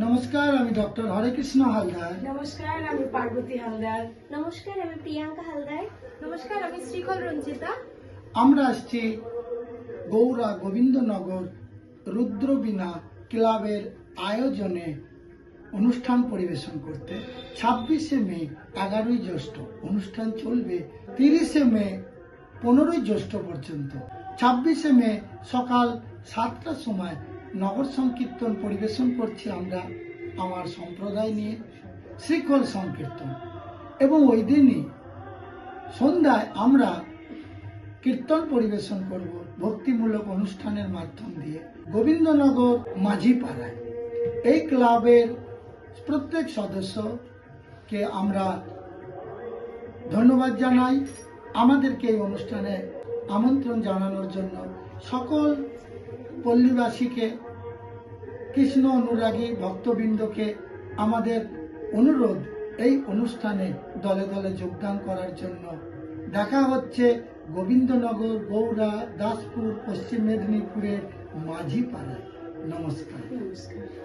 নমস্কার আমি ডক্টর হরেকৃষ্ণ হালদার। নমস্কার আমি পার্বতী হালদার। নমস্কার আমি প্রিয়াঙ্কা হালদার। নমস্কার আমি শ্রীকল রঞ্জিতা। আমরা আসছি গৌরা গোবিন্দনগর রুদ্রবীণা ক্লাবের আয়োজনে অনুষ্ঠান পরিবেশন করতে। ছাব্বিশে মে এগারোই জ্যৈষ্ঠ। অনুষ্ঠান চলবে তিরিশে মে পনেরোই জ্যৈষ্ঠ পর্যন্ত। ছাব্বিশে মে সকাল সাতটার সময় নগর সংকীর্তন পরিবেশন করছি আমরা আমার সম্প্রদায় নিয়ে, শ্রীকল সংকীর্তন। এবং ওই দিনই সন্ধ্যায় আমরা কীর্তন পরিবেশন করব ভক্তিমূলক অনুষ্ঠানের মাধ্যম দিয়ে গোবিন্দনগর মাঝিপাড়ায়। এই ক্লাবের প্রত্যেক সদস্যকে আমরা ধন্যবাদ জানাই। আমাদেরকে এই অনুষ্ঠানে আমন্ত্রণ জানানোর জন্য সকল পল্লীবাসীকে, কৃষ্ণ অনুরাগী ভক্তবৃন্দকে আমাদের অনুরোধ এই অনুষ্ঠানে দলে দলে যোগদান করার জন্য। দেখা হচ্ছে গোবিন্দনগর, গৌড়া, দাসপুর, পশ্চিম মেদিনীপুরের মাঝিপাড়ায়। নমস্কার। নমস্কার।